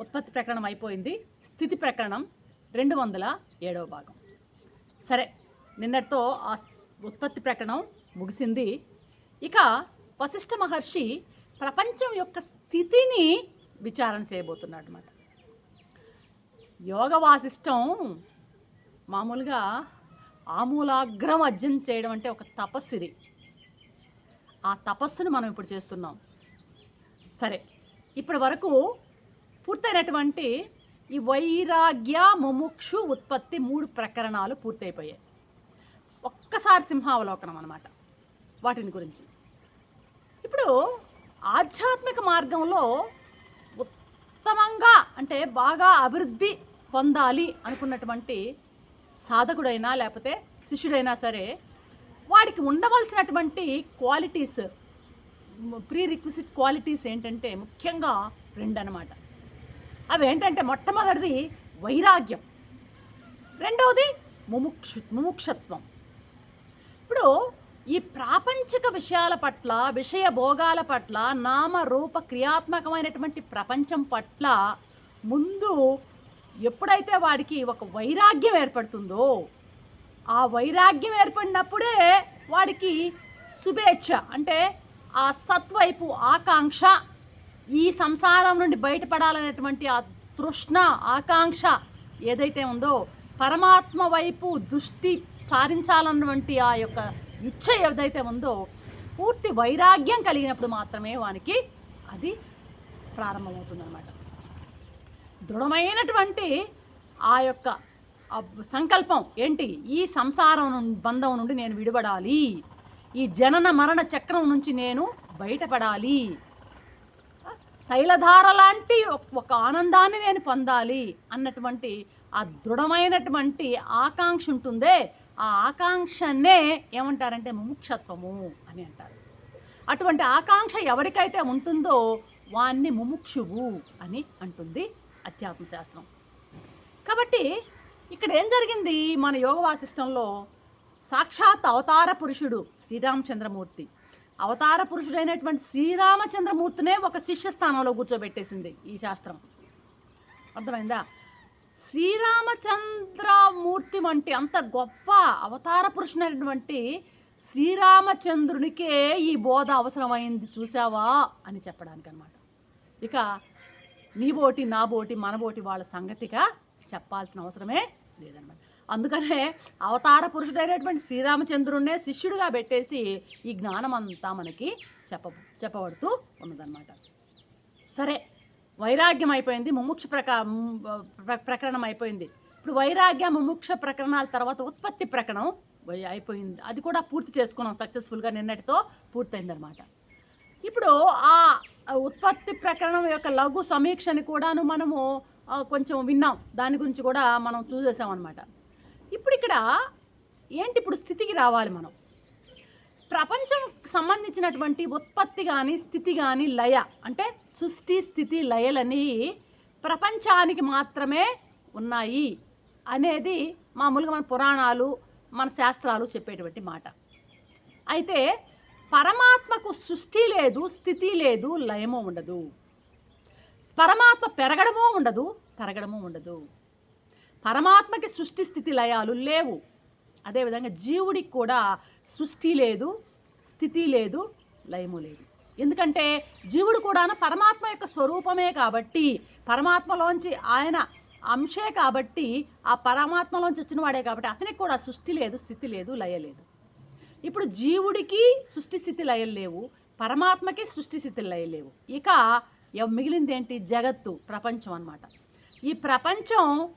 ఉత్పత్తి ప్రకరణం అయిపోయింది. స్థితి ప్రకరణం రెండు వందల ఏడవ భాగం. సరే నిన్నటితో ఆ ఉత్పత్తి ప్రకరణం ముగిసింది. ఇక వశిష్ఠ మహర్షి ప్రపంచం యొక్క స్థితిని విచారణ చేయబోతున్నాడు అనమాట యోగ వాసిష్టం మామూలుగా ఆమూలాగ్రం అర్జన్ చేయడం అంటే ఒక తపస్సు ఇది ఆ తపస్సును మనం ఇప్పుడు చేస్తున్నాం. సరే ఇప్పటి వరకు పూర్తయినటువంటి ఈ వైరాగ్య ముముక్షు ఉత్పత్తి మూడు ప్రకరణాలు పూర్తయిపోయాయి. ఒక్కసారి సింహావలోకనం అనమాట వాటిని గురించి. ఇప్పుడు ఆధ్యాత్మిక మార్గంలో ఉత్తమంగా అంటే బాగా అభివృద్ధి పొందాలి అనుకున్నటువంటి సాధకుడైనా లేకపోతే శిష్యుడైనా సరే వాడికి ఉండవలసినటువంటి క్వాలిటీస్ ప్రీ రిక్విజిట్ క్వాలిటీస్ ఏంటంటే ముఖ్యంగా రెండు అనమాట అవి ఏంటంటే మొట్టమొదటిది వైరాగ్యం. రెండవది ముముక్షు ముముక్షత్వం. ఇప్పుడు ఈ ప్రాపంచిక విషయాల పట్ల విషయ భోగాల పట్ల నామ రూప క్రియాత్మకమైనటువంటి ప్రపంచం పట్ల ముందు ఎప్పుడైతే వాడికి ఒక వైరాగ్యం ఏర్పడుతుందో ఆ వైరాగ్యం ఏర్పడినప్పుడే వాడికి శుభేచ్ఛ అంటే ఆ సత్వైపు ఆకాంక్ష ఈ సంసారం నుండి బయటపడాలనేటువంటి ఆ తృష్ణ ఆకాంక్ష ఏదైతే ఉందో పరమాత్మ వైపు దృష్టి సారించాలన్నటువంటి ఆ యొక్క ఇచ్చ ఏదైతే ఉందో పూర్తి వైరాగ్యం కలిగినప్పుడు మాత్రమే వానికి అది ప్రారంభమవుతుందన్నమాట. దృఢమైనటువంటి ఆ యొక్క సంకల్పం ఏంటి? ఈ సంసారం బంధం నుండి నేను విడిపడాలి ఈ జనన మరణ చక్రం నుంచి నేను బయటపడాలి. తైలధార లాంటి ఒక- ఆనందాన్ని నేను పొందాలి అన్నటువంటి ఆ దృఢమైనటువంటి ఆకాంక్ష ఉంటుందే. ఆ ఆకాంక్షనే ఏమంటారంటే ముముక్షత్వము అని అంటారు. అటువంటి ఆకాంక్ష ఎవరికైతే ఉంటుందో వాణ్ణి ముముక్షువు అని అంటుంది అధ్యాత్మ శాస్త్రం. కాబట్టి ఇక్కడ ఏం జరిగింది? మన యోగ వాసిష్టంలో సాక్షాత్ అవతార పురుషుడు శ్రీరామచంద్రమూర్తి. అవతార పురుషుడైనటువంటి శ్రీరామచంద్రమూర్తినే ఒక శిష్య స్థానంలో కూర్చోబెట్టేసింది ఈ శాస్త్రం. అర్థమైందా? శ్రీరామచంద్రమూర్తి వంటి అంత గొప్ప అవతార పురుషుడైనటువంటి శ్రీరామచంద్రునికే ఈ బోధ అవసరమైంది చూసావా అని చెప్పడానికి అనమాట ఇక నీ బోటి నా బోటి మన బోటి వాళ్ళ సంగతిగా చెప్పాల్సిన అవసరమే లేదన్నమాట. అందుకనే అవతార పురుషుడైనటువంటి శ్రీరామచంద్రుడినే శిష్యుడిగా పెట్టేసి ఈ జ్ఞానం అంతా మనకి చెప్ప చెప్పబడుతూ ఉన్నదన్నమాట. సరే వైరాగ్యం అయిపోయింది ముముక్ష ప్రక ప్రకరణం అయిపోయింది ఇప్పుడు వైరాగ్య ముముక్ష ప్రకరణాల తర్వాత ఉత్పత్తి ప్రకరణం అయిపోయింది. అది కూడా పూర్తి చేసుకున్నాం సక్సెస్ఫుల్గా నిన్నటితో పూర్తయిందనమాట ఇప్పుడు ఆ ఉత్పత్తి ప్రకరణం యొక్క లఘు సమీక్షని కూడాను మనము కొంచెం విన్నాం. దాని గురించి కూడా మనం చూసేసామన్నమాట. ఇప్పుడు ఇక్కడ ఏంటి ఇప్పుడు స్థితికి రావాలి మనం? ప్రపంచం సంబంధించినటువంటి ఉత్పత్తి కానీ స్థితి కానీ లయ అంటే సృష్టి స్థితి లయలని ప్రపంచానికి మాత్రమే ఉన్నాయి అనేది మామూలుగా మన పురాణాలు మన శాస్త్రాలు చెప్పేటువంటి మాట. అయితే పరమాత్మకు సృష్టి లేదు స్థితి లేదు లయము ఉండదు. పరమాత్మ పెరగడము ఉండదు తరగడము ఉండదు. పరమాత్మకి సృష్టి స్థితి లయాలు లేవు. అదేవిధంగా జీవుడికి కూడా సృష్టి లేదు స్థితి లేదు లయము లేదు. ఎందుకంటే జీవుడు కూడా పరమాత్మ యొక్క స్వరూపమే కాబట్టి పరమాత్మలోంచి ఆయన అంశే కాబట్టి ఆ పరమాత్మలోంచి వచ్చిన వాడే కాబట్టి అతనికి కూడా సృష్టి లేదు స్థితి లేదు లయ లేదు. ఇప్పుడు జీవుడికి సృష్టి స్థితి లయలు లేవు పరమాత్మకి సృష్టి స్థితి లయ లేవు. ఇక ఎవ- మిగిలింది ఏంటి? జగత్తు ప్రపంచం అన్నమాట. ఈ ప్రపంచం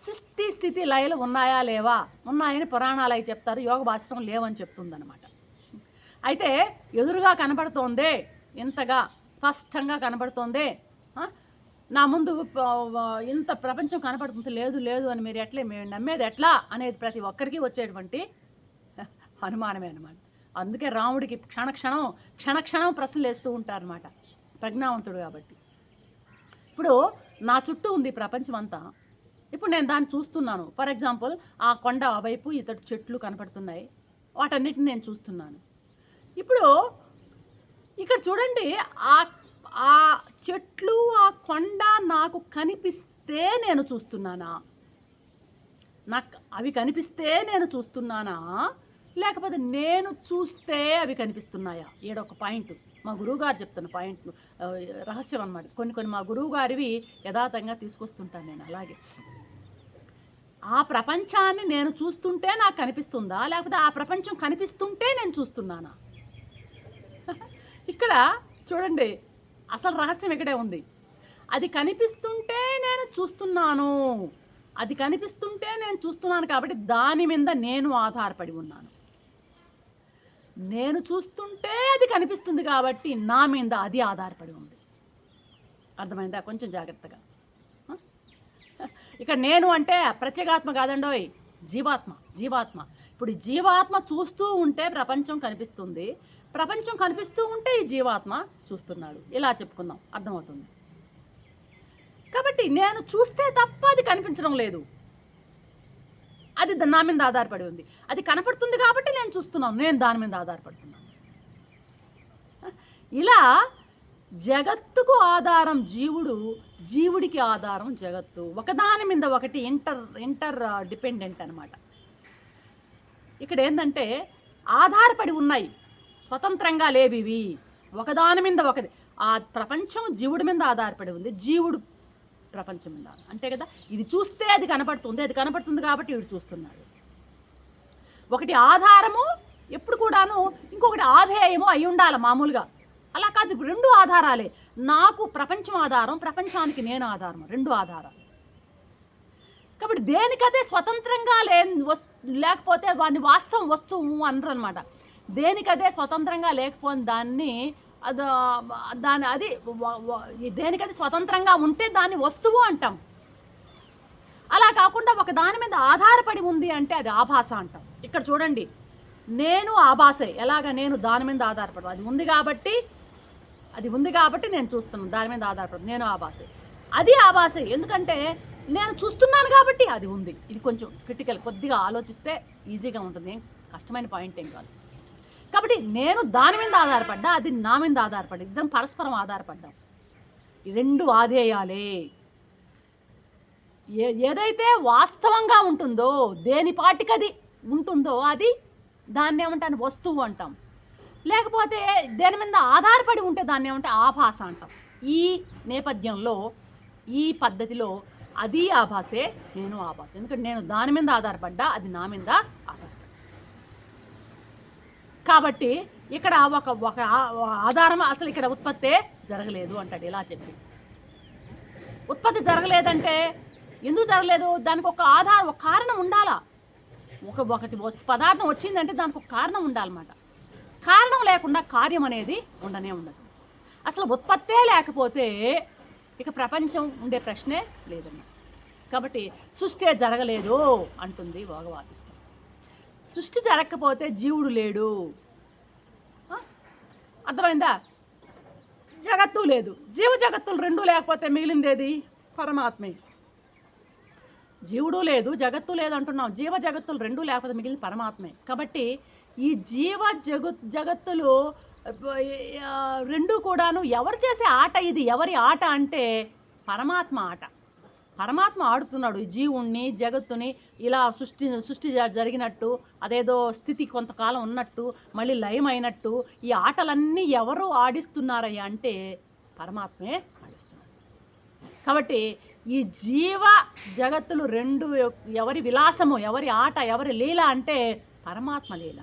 సృష్టి స్థితి లయలు ఉన్నాయా లేవా? ఉన్నాయని పురాణాలు అవి చెప్తారు యోగ భాష్యం లేవని చెప్తుందనమాట అయితే ఎదురుగా కనబడుతోందే ఇంతగా స్పష్టంగా కనబడుతోందే నా ముందు ఇంత ప్రపంచం కనపడుతుంది లేదు లేదు అని మీరు ఎట్లే మేము నమ్మేది ఎట్లా అనేది ప్రతి ఒక్కరికి వచ్చేటువంటి అనుమానమే అనమాట అందుకే రాముడికి క్షణక్షణం క్షణక్షణం ప్రశ్నలు వేస్తూ ఉంటారనమాట ప్రజ్ఞావంతుడు కాబట్టి. ఇప్పుడు నా చుట్టూ ఉంది ప్రపంచం అంతా ఇప్పుడు నేను దాన్ని చూస్తున్నాను. ఫర్ ఎగ్జాంపుల్ ఆ కొండ వైపు ఇతడు చెట్లు కనపడుతున్నాయి. వాటన్నిటిని నేను చూస్తున్నాను. ఇప్పుడు ఇక్కడ చూడండి ఆ ఆ చెట్లు ఆ కొండ నాకు కనిపిస్తే నేను చూస్తున్నానా? నాకు అవి కనిపిస్తే నేను చూస్తున్నానా? లేకపోతే నేను చూస్తే అవి కనిపిస్తున్నాయా? ఏడొక పాయింట్. మా గురువుగారు చెప్తున్న పాయింట్ రహస్యం అన్నమాట. కొన్ని కొన్ని మా గురువుగారివి యథాతంగా తీసుకొస్తుంటాను నేను అలాగే. ఆ ప్రపంచాన్ని నేను చూస్తుంటే నాకు కనిపిస్తుందా? లేకపోతే ఆ ప్రపంచం కనిపిస్తుంటే నేను చూస్తున్నానా? ఇక్కడ చూడండి అసలు రహస్యం ఇక్కడే ఉంది. అది కనిపిస్తుంటే నేను చూస్తున్నాను. అది కనిపిస్తుంటే నేను చూస్తున్నాను కాబట్టి దాని మీద నేను ఆధారపడి ఉన్నాను. నేను చూస్తుంటే అది కనిపిస్తుంది కాబట్టి నా మీద అది ఆధారపడి ఉంది. అర్థమైందా? కొంచెం జాగ్రత్తగా. ఇక్కడ నేను అంటే ప్రత్యేగాత్మ కాదండోయ్. జీవాత్మ జీవాత్మ. ఇప్పుడు జీవాత్మ చూస్తూ ఉంటే ప్రపంచం కనిపిస్తుంది. ప్రపంచం కనిపిస్తూ ఉంటే ఈ జీవాత్మ చూస్తున్నాడు. ఇలా చెప్పుకుందాం. అర్థమవుతుంది? కాబట్టి నేను చూస్తే తప్ప అది కనిపించడం లేదు. అది నా మీద ఆధారపడి ఉంది. అది కనపడుతుంది కాబట్టి నేను చూస్తున్నాను. నేను దాని మీద ఆధారపడుతున్నాను. ఇలా జగత్తుకు ఆధారం జీవుడు జీవుడికి ఆధారం జగత్తు. ఒకదాని మీద ఒకటి ఇంటర్ ఇంటర్ డిపెండెంట్ అనమాట ఇక్కడ ఏంటంటే ఆధారపడి ఉన్నాయి. స్వతంత్రంగా లేవివి ఒకదాని మీద ఒకటి. ఆ ప్రపంచం జీవుడి మీద ఆధారపడి ఉంది. జీవుడు ప్రపంచం మీద. అంటే కదా? ఇది చూస్తే అది కనపడుతుంది. అది కనపడుతుంది కాబట్టి వీడు చూస్తున్నాడు. ఒకటి ఆధారము ఎప్పుడు కూడాను ఇంకొకటి ఆధేయము అయి ఉండాలి మామూలుగా. అలా కాదు రెండు ఆధారాలే. నాకు ప్రపంచం ఆధారం ప్రపంచానికి నేను ఆధారం రెండు ఆధారాలు. కాబట్టి దేనికదే స్వతంత్రంగా లే లేకపోతే వాడిని వాస్తవం వస్తువు అనరు అనమాట దేనికదే స్వతంత్రంగా లేకపోతే దాన్ని అది దాని అది దేనికది స్వతంత్రంగా ఉంటే దాన్ని వస్తువు అంటాం. అలా కాకుండా ఒక దాని మీద ఆధారపడి ఉంది అంటే అది ఆభాస అంటాం. ఇక్కడ చూడండి నేను ఆభాసే ఎలాగ నేను దాని మీద ఆధారపడు అది ఉంది కాబట్టి అది ఉంది కాబట్టి నేను చూస్తున్నాను. దాని మీద ఆధారపడి నేను ఆభాసే అది ఆభాసే ఎందుకంటే నేను చూస్తున్నాను కాబట్టి అది ఉంది. ఇది కొంచెం క్రిటికల్ కొద్దిగా ఆలోచిస్తే ఈజీగా ఉంటుంది. కష్టమైన పాయింట్ ఏం కాదు. కాబట్టి నేను దాని మీద ఆధారపడ్డా అది నా మీద ఆధారపడ్డా. ఇద్దరం పరస్పరం ఆధారపడ్డాం. ఈ రెండు ఆధేయాలే. ఏ ఏదైతే వాస్తవంగా ఉంటుందో దేని పాటికది ఉంటుందో అది దాన్ని ఏమంటాను వస్తువు అంటాం. లేకపోతే దేని మీద ఆధారపడి ఉంటే దాన్ని ఏమంటే ఆభాస అంటాం. ఈ నేపథ్యంలో ఈ పద్ధతిలో అది ఆభాసే నేను ఆభాస ఎందుకంటే నేను దాని మీద ఆధారపడ్డా అది నా మీద ఆధారపడ్డా. కాబట్టి ఇక్కడ ఒక ఒక ఆధారం అసలు ఇక్కడ ఉత్పత్తే జరగలేదు అంటాడు. ఇలా చెప్పి. ఉత్పత్తి జరగలేదంటే ఎందుకు జరగలేదు? దానికి ఒక ఆధారం ఒక కారణం ఉండాలా? ఒక ఒకటి పదార్థం వచ్చిందంటే దానికి ఒక కారణం ఉండాలన్నమాట. కారణం లేకుండా కార్యం అనేది ఉండనే ఉండదు. అసలు ఉత్పత్తే లేకపోతే ఇక ప్రపంచం ఉండే ప్రశ్నే లేదన్న కాబట్టి సృష్టి జరగలేదు అంటుంది భోగవాసిష్టం సృష్టి జరగకపోతే జీవుడు లేడు. అర్థమైందా? జగత్తు లేదు. జీవ జగత్తులు రెండు లేకపోతే మిగిలిందేది? పరమాత్మే. జీవుడు లేదు జగత్తు లేదు అంటున్నాం. జీవ జగత్తులు రెండు లేకపోతే మిగిలిన పరమాత్మే. కాబట్టి ఈ జీవ జగత్ జగత్తులు రెండు కూడాను ఎవరు చేసే ఆట ఇది? ఎవరి ఆట అంటే పరమాత్మ ఆట. పరమాత్మ ఆడుతున్నాడు ఈ జీవుణ్ణి జగత్తుని ఇలా సృష్టి సృష్టి జరిగినట్టు అదేదో స్థితి కొంతకాలం ఉన్నట్టు మళ్ళీ లయమైనట్టు ఈ ఆటలన్నీ ఎవరు ఆడిస్తున్నారయ్యా అంటే పరమాత్మే ఆడిస్తున్నాడు. కాబట్టి ఈ జీవ జగత్తులు రెండు ఎవరి విలాసము ఎవరి ఆట ఎవరి లీల అంటే పరమాత్మ లీల.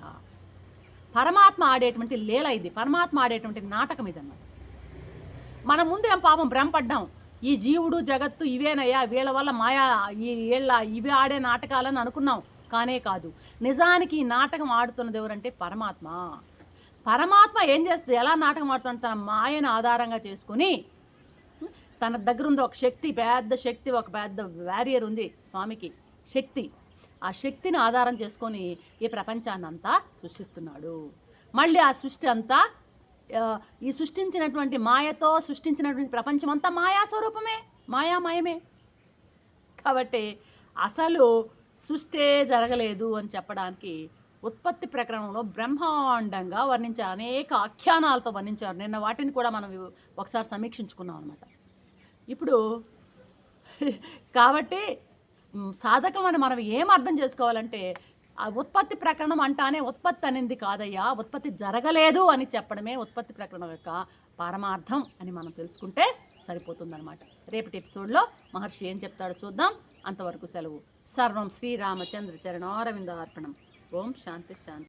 పరమాత్మ ఆడేటువంటి లీల ఇది. పరమాత్మ ఆడేటువంటి నాటకం ఇదన్నమాట. మన ముందు ఏం పాపం భ్రమపడ్డాం. ఈ జీవుడు జగత్తు ఇవేనయ్యా వీళ్ళ వల్ల మాయా ఈ వీళ్ళ ఇవి ఆడే నాటకాలని అనుకున్నాం. కానే కాదు. నిజానికి ఈ నాటకం ఆడుతున్నది ఎవరంటే పరమాత్మ. పరమాత్మ ఏం చేస్తుంది? ఎలా నాటకం ఆడుతుంది తన మాయను ఆధారంగా చేసుకుని తన దగ్గర ఉంది ఒక శక్తి పెద్ద శక్తి ఒక పెద్ద వ్యారియర్ ఉంది స్వామికి. శక్తి. ఆ శక్తిని ఆధారం చేసుకొని ఈ ప్రపంచాన్ని అంతా సృష్టిస్తున్నాడు. మళ్ళీ ఆ సృష్టి అంతా ఈ సృష్టించినటువంటి మాయతో సృష్టించినటువంటి ప్రపంచం అంతా మాయా స్వరూపమే మాయామయమే కాబట్టి అసలు సృష్టే జరగలేదు అని చెప్పడానికి ఉత్పత్తి ప్రకరణంలో బ్రహ్మాండంగా వర్ణించారు అనేక ఆఖ్యానాలతో వర్ణించారు. నిన్న వాటిని కూడా మనం ఒకసారి సమీక్షించుకున్నాం అనమాట ఇప్పుడు కాబట్టి సాధకం అని మనం ఏం అర్థం చేసుకోవాలంటే ఆ ఉత్పత్తి ప్రకరణం అంటానే ఉత్పత్తి అనేది కాదయ్యా ఉత్పత్తి జరగలేదు అని చెప్పడమే ఉత్పత్తి ప్రకరణం యొక్క పారమార్థం అని మనం తెలుసుకుంటే సరిపోతుందన్నమాట. రేపటి ఎపిసోడ్లో మహర్షి ఏం చెప్తాడో చూద్దాం. అంతవరకు సెలవు. సర్వం శ్రీరామచంద్ర చరణారవింద అర్పణం ఓం శాంతి శాంతి.